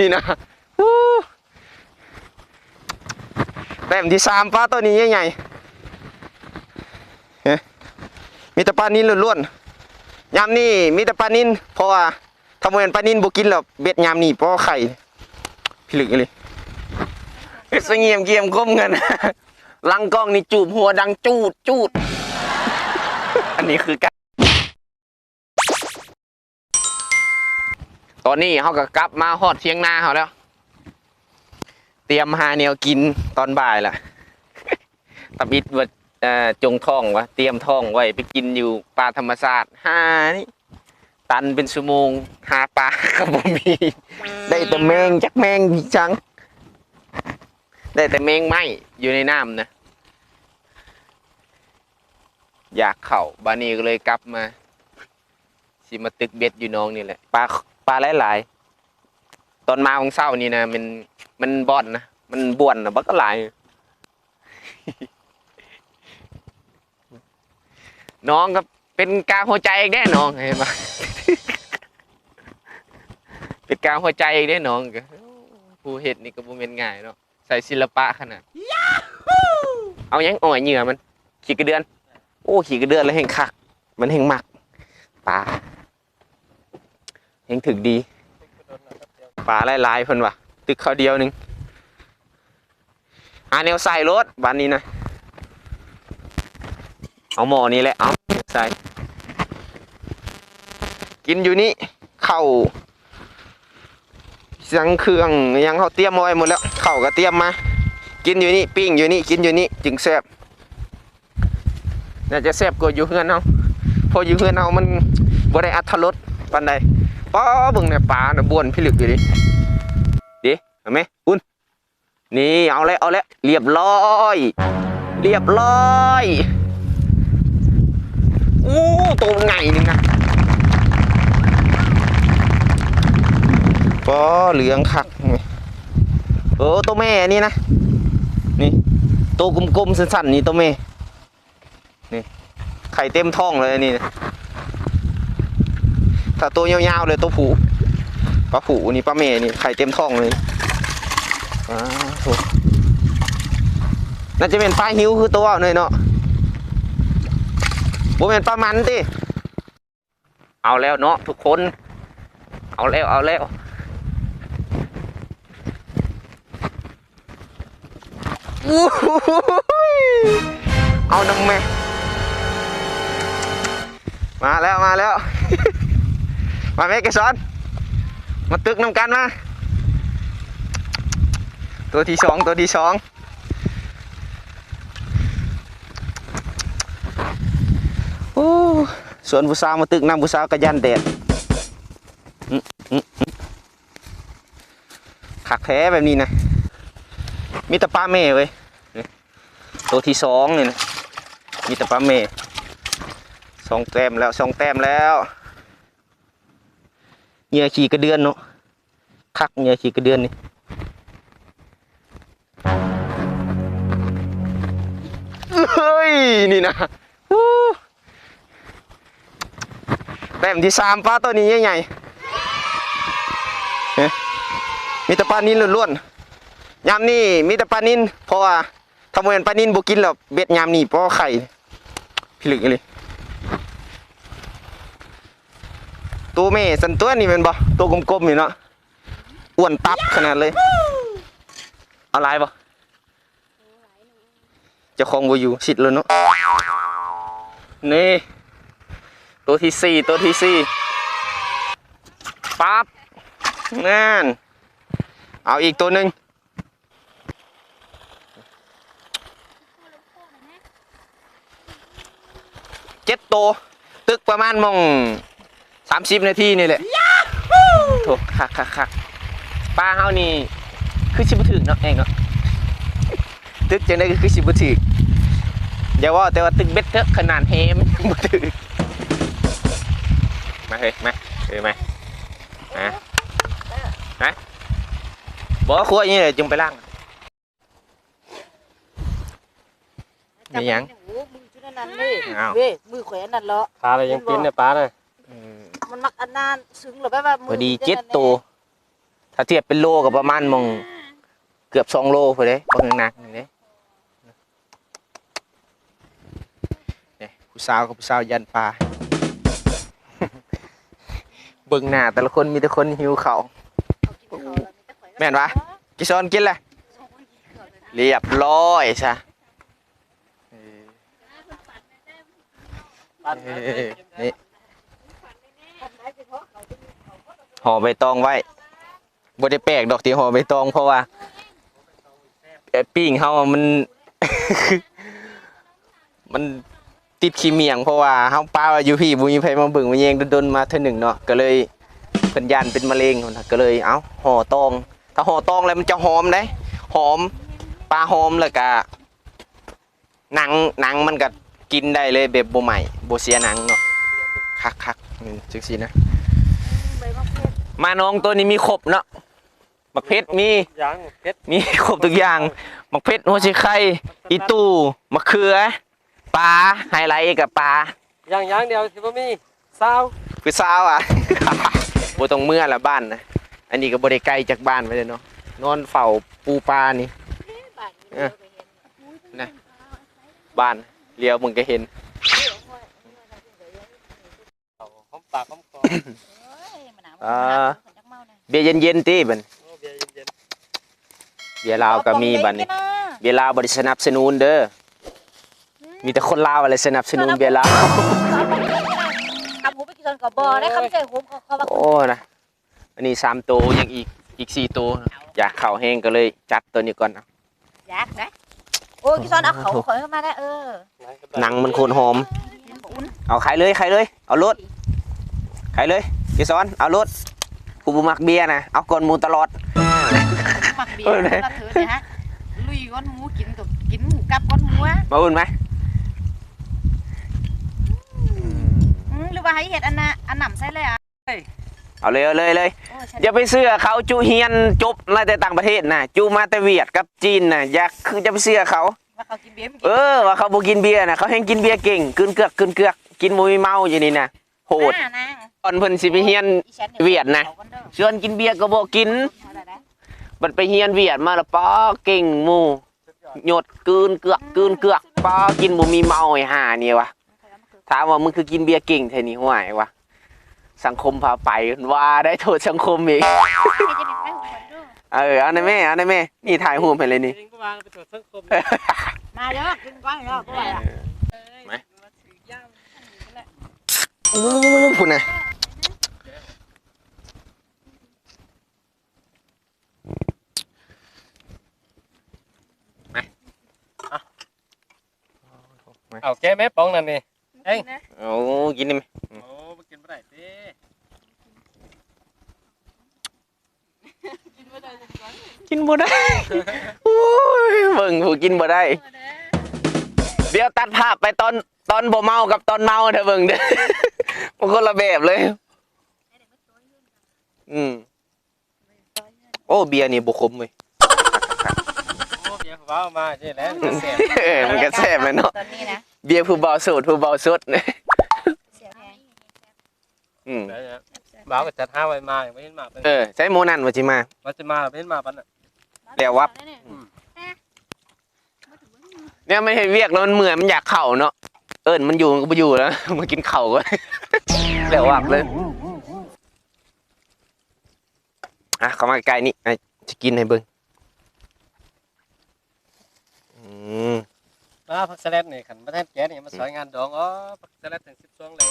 นี่นะแต้มที่สามปลาตัวนี้ใหญ่ๆมีแต่ปลานินล้วนๆยามนี่มีแต่ปลานินเพราะว่าถ้าบ่เป็นปลานินบ่กินแล้วเบ็ดยามนี่เพราะไข่พี่ลึกเลยเสงี่ยมเกียมก้มกันลังกล้องนี่จูบหัวดังจูดจูด อันนี้คือการ ตอนนี้เขาก็กลับมาฮอดเทียงนาเขาแล้ว เตรียมหาแนวกินตอนบ่ายล่ะตะบิดว่าเอ่อจงท่องวะเตรียมท่องไว้ไปกินอยู่ป่าธรรมศาสตร์ห้านี่ตันเป็นชั่วโมงหาปลาก็บ่มีได้แต่แมงจักแมงจัง ได้แต่แมงไหมอยู่ในน้ำนะอยากเข่าบานี้ก็เลยกลับมาสิมาตึกเบ็ดอยู่น้องนี่แหละปลา ปลาหลายๆ ตอนมาของเศร้านี่นะมันมันบอนนะมันบ่วนนะบักก็หลายน้องก็เป็นกาหัวใจอีกแน่น้องเห็นปะเป็นกาหัวใจอีกแน่น้องก็ผู้เห็ดนี่ก็บ่เป็นง่ายเนาะใส่ศิลปะขนาดเอายังอ่อยเหงื่อมัน ขี้กระเดือน โอ้ขี่กระเดือนแล้วเฮงคัก มันเฮงมักปลา เฮงถึกดีปลาลายๆเพิ่นว่ะตึกเขาเดียวหนึงอาแนวใส่รถบ้านนี้นะเอาหมอนี่แหละเอาใส่กินอยู่นี่เข้ายังเครื่องยังเขาเตรียมอาไว้หมดแล้วเข้าก็เตรียมมา กินอยู่นี่ปิ้งอยู่นี่กินอยู่นี่จึงแซ่บน่าจะแซ่บกว่าอยู่เฮือนเฮาเพออยู่เฮือนเฮามันบ่ได้อัตรสปานใด ป้อเบิ่งเนี่ยปลาน่ะบ้วนพิลึกอยู่ดิดิเห็นไหมอุ่นนี่เอาแล้วเอาแล้วเรียบร้อย เรียบร้อยโอ้ตัวมันใหญ่นึงนะป้อเหลืองคักนี่โอ้ตัวแม่นี่นะนี่ตัวกลมๆสั้นๆนี่ตัวแม่ไข่เต็มท้องเลยนี่ ถ้าตัวยาวๆเลยตัวผูปลาผูนี่ปลาเมนี่ไข่เต็มท้องเลยอ้าวน่าจะเป็นปลาหิวคือตัวเอาหน่อยเนาะบ่เป็นปลามันติเอาแล้วเนาะทุกคน เอาแล้วเอาแล้วอู้หูเอาน้ำแม่มาแล้วมาแล้ว มาแม่เกสรมาตึกน้ำกันมา ตัวที่สองตัวที่สองโอ้ส่วนผู้สาวมาตึกน้ำผู้สาวกระยันแดดขักแท้แบบนี้นะ มีแต่ปลาเม่เว้ย ตัวที่สองนี่นะ มีแต่ปลาเม่สองแต้มแล้วสองแต้มแล้ว เหยื่อขี่กระเดือนเนาะคักเหยื่อขี่กระเดือนนี่เฮ้ยนี่นะแต้มที่สามปลาตัวนี้ใหญ่ๆเฮ้มีแต่ปลานินล้วนๆยามนี่มีแต่ปลานินเพราะว่าถ้าบ่เป็นปลานินบ่กินแล้วเบ็ดยามนี่เพราะว่าไข่พี่ลึกเลย ตัวแม่สันตัวนี่เป็นบ่ตัวกลมๆนี่เนาะอ้วนตับขนาดเลยเอาลายบ่เจะคงบ่อยู่ชิดเลยเนาะนี่ตัวที่สี่ตัวที่สี่ปั๊บนั่นเอาอีกตัวหนึ่งเจ็ดตัวตึกประมาณมอง สามสิบนาทีนี่แหละโถคักคักคักปลาเฮานี่คือชิบถึกเนาะเองเนาะตึกจังได้ก็คือชิบถึกอย่าว่าแต่ว่าตึกเบ็ดเถอะขนาดเฮมนยังบ่ถึกมาเฮ้ยมาเฮ้ยมาฮะฮะบอกว่าครัวอย่างนี้เลยจึงไปล่างมีหยังโอ้มือชุดนั้นเลยอ้าวเว้ยมือแขวนนั่นเหรอปลาอะไรยังปิ้นเนี่ยปลาเลยอื มมันมักอันนานซึ้งหรือแบบว่ามืพอดีเจ็ดตัวถ้าเทียบเป็นโลก็ประมาณหมองเกือบสองโลพอเด้บางหนักนี่เด้เนี่ยผู้สาวกับผู้สาวยันปลาเบิ่งหน้าแต่ละคนมีแต่คนหิวเขาวแม่นวะกิซอนกินเลยเรียบร้อยซะเออปัน เออนี่ ห่อใบตองไว้บ่ได้แปลกดอกที่ห่อใบตอง เพราะว่าเอ่อปิ้งเฮามัน มันติดขี้เมียงเพราะว่าเฮาป้าอยู่พี่บ่มีไผมาเบิ่งมาแยงดนๆมาเทื่อหนึ่งเนาะก็เลยเพิ่นยันเป็นมะเร็งก็เลยเอ้าห่อตอง ถ้าห่อตองแล้วมันจะหอมเด้หอมปลาหอมแล้วก็หนังหนังมันก็กินได้เลยแบบบ่ใหม่บ่เสียหนังเนาะคักๆนี่จังซี่นะ มาน้องตัวนี้มีครบเนาะบักเพชรมียางเพชรมีครบทุกอย่างบักเพชรหัวชิไข่อีตู้มะเขือปลาไฮไลท์กับปลายางยางเดียวสิบ่มีซาวคือสาวอะบ่ต้องเมื่อละบ้านนะอันนี้ก็บ่ได้ไกลจากบ้านไปเลยเนาะนอนเฝ้าปูปลานี่บ้านนี้เดี๋ยวไปเห็นบ้านเลี้ยวมึงก็เห็นเอาหอมปากหอมคอเอ้ยมะนาวมะนาวคนจักเมานะเบียร์เย็นๆติบัดโอ้เบียร์เย็นเบียร์ลาวก็มีบัดนี้เบียร์ลาวบ่ได้สนับสนุนเด้อมีแต่คนลาวอะไรสนับสนุนเบียร์ลาวคำหูไปกินซอนกับบอได้คำใจหูเขาเขาว่าโอ้นะอันนี้สามตัวยังอีกอีกสี่ตัวนะอยากเข่าแห้งก็เลยจัดตัวนี้ก่อนนะอยากนะโอ้ยกินซอนเอาเขาขอยเข้ามาได้เออๆหนังมันโคนหอมเห็นบ่อุ่นเอาขายเลยขายเลย เอารถขายเลย พี่ซ้อนเอารถผู้บุมักเบียร์นะเอาก่อนหมูตลอด หมักเบียร์กับเธอเนี่ยฮะลุยก้อนหมูกินกับกินหมูกับก้อนหมูอะมาอุ่นไหมอืมหรือว่าให้เห็ดอันน่ะอันหนำใส่เลยอะเอาเลยเอาเลยเลยโอ้ฉันอย่าไปเสื้อเขาจูเฮียนจบมาแต่ต่างประเทศนะจูมาแต่เวียดกับจีนนะอยากคือจะไปเสื้อเขา ว่าเขากินเบียร์ไม่เอกินอว่าเขาบ่กินเบียร์นะเขาแห้งกินเบียร์เก่งกลืนเกือกกลืนเกือกกินมุยเมาอยู่นี่นะโหดอ่านาง ตอนเพิ่นสิไปเฮียนอีฉัเวียดนะอาก่อเด้อชวนกินเบียร์ก็บ่กินเอาได้ได้มันไปเฮียนเวียดมาและป้อเก่งหมู่หยดกลืนเกือกกลืนเกือกป้อกินบ่มีเมาไอ้ห่านี่วะถามว่ามึงคือกินเบียร์เก่งแท้นี่ห่วยวะสังคมพาไปว่าได้โทษสังคมอีกให้จะเป็นไข้หัวคนด้วยเออเอาได้แม่เอาได้แม่นี่ถ่ายรูปให้เลยนี่เองก็วางไปตรวจสังคมมาเด้อกินก้อนเด้อบ่ไหวอะไหมอู้พุ่นน่ะ เอาแก้แม่ปองนั่นนี่เอ้ยเอากินได้ไหมโอ้บ่กินบ่ได้เด้กินบ่ได้โอ้ยเบิ่งผู้กินบ่ได้ เดี๋ยวตัดภาพไปตอนตอนบ่เมากับตอนเมาเถอะเบิ่งเด้อมันคนละแบบเลย อืมโอ้เบียร์นี่บ่คมเว้ยโอ้เบียร์ว้าวมาเจ๊แล้วมันแซ่บเออมันก็แซ่บแม่นเนาะตอนนี้นะ เบียร์ผู้เบาสูตรผู้เบาสุดเสียแพงอืมแล้วเนี่ยบ่าวก็จัดหาไว้มายังบ่เห็นมาเพิ่นเออใช้โมนั่นว่าสิมาว่าจะมาบ่เห็นมาปานน่ะแล้ววับเนี่ยไม่เห็นเวียกแล้วมันเหมือนมันอยากเข่าเนาะเอิญมันอยู่มันก็ไปอยู่แล้วมากินเข่าก็แล้ววับเลยอะเข้ามาใกล้ๆนี่อะจะกินให้เบิ่งอืม มาผักสลัดนี่คันบ่ทันแก่นี่มาสอยงานดองอ๋อผักสลัดถึง12เลย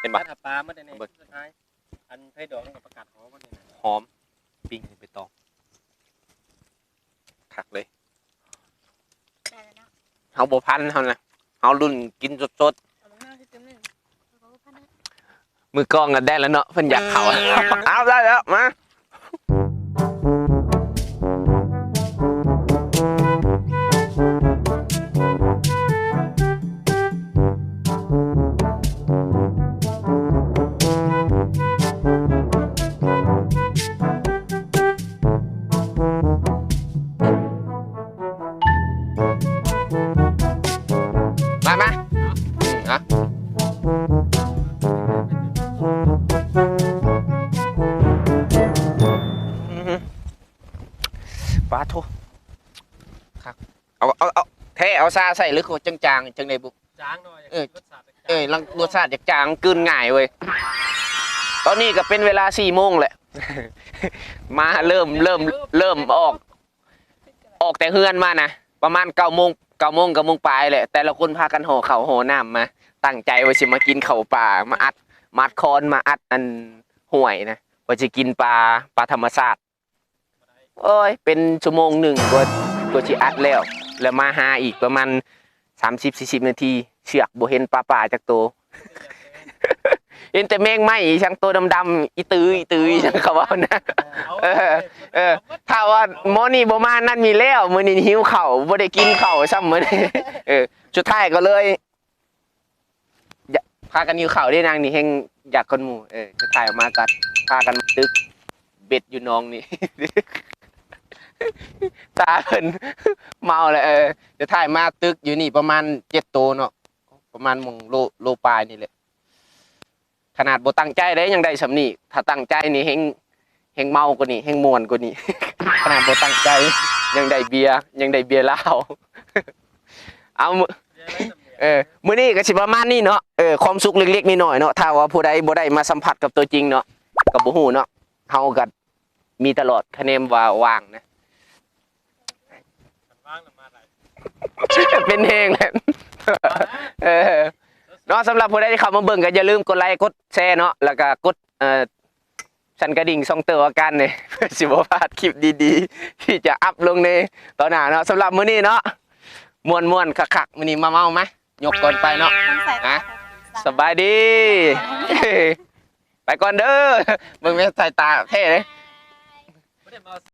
เป็นบ้าบันหาปลามาได้นี่สุดท้ายอันไผดองกับประกาศหอมมาได้นี่หอมปิ้งไปตองคักเลยเฮาบ่พันเฮานะเฮารุ่นกินสดๆมือกล้องก็ได้แล้วเนาะเพิ่นอยากเข่าเอาได้แล้วมามา เอาซาใส่หรือโคจางๆจังไดบุจางหน่อยเออรสชาติจางเอ้ยลังรสชาติจากจางกลืนง่ายเว้ยตอนนี้ก็เป็นเวลาสี่โมงแหละ มาเริ่มเริ่มเริ่มออก ออกแต่เฮือนมานะประมาณเก้าโมงเก้าโมงกับโมงปลายแหละแต่ละคนพากันห่อเข่าวห่อน้ำมา ตั้งใจว่าจะมากินเข่าวป่ามาอัดมาอัดคอนมาอัดอันห่วยนะว่าจะกินปลาปลาธรรมชาติโอ้ยเป็นชั่วโมงหนึ่งกว่ากว่าจะอัดแล้ว แล้วมาหาอีกประมาณสามสิบสี่สิบนาทีเชือกโบเห็นปลาป่าจากตัวเห็นแต่แมงไหมช่างตัวดำๆอีตืออีตืออีช่างเขาว่านะเออเออถ้าว่าหมอนี่บ่มานั่นมีแล้วมือนี้หิวเข้าวบ่ได้กินเข้าซ้ำมือนี้เออสุดท้ายก็เลยพากันหิวเข้าวได้นางนี่แฮงอยากคนหมู่เออสุดท้ายออกมาก็พากันตึกเบ็ดอยู่น้องนี่ ตาเพิ่นเมาเลยเออจะถ่ายมาตึกอยู่นี่ประมาณ7โตวเนาะประมาณหมงโลโลปลายนี่แหละขนาดบ่ตั้งใจได้ยังได้สำนี่ถ้าตั้งใจนี่เฮงเฮงเมากว่านี้เฮงมวนกว่านี้ขนาดบ่ตั้งใจยังได้เบียร์ยังได้เบียร์เหล้าเอามื้อเออมื้อนี้ก็สิประมาณนี้เนาะเออความสุขเล็กๆน้อยๆเนาะถ้าว่าผู้ใดบ่ได้มาสัมผัสกับตัวจริงเนาะก็บ่ฮู้เนาะเฮาก็มีตลอดคะแนนว่าว่างนะ ว่างน่ะมาได้เป็นเองแหละเออเนาะสำหรับผู้ใดที่เข้ามาเบิ่งก็อย่าลืมกดไลค์กดแชร์เนาะแล้วก็กดเอ่อสั่นกระดิ่งส่องเตือนกันเนี่ยเพื่อสิบ่พลาดคลิปดีๆ ที่จะอัพลงในตอนหน้าเนาะสำหรับมื้อนี้เนาะม่วนๆคักๆมื้อนี้มาเมาไหมยกก่อนไปเนาะต้องใส่ฮะสบายดี ไปก่อนเด้อเบิ่งแม่สายตาเท่เลยไม่ได้มา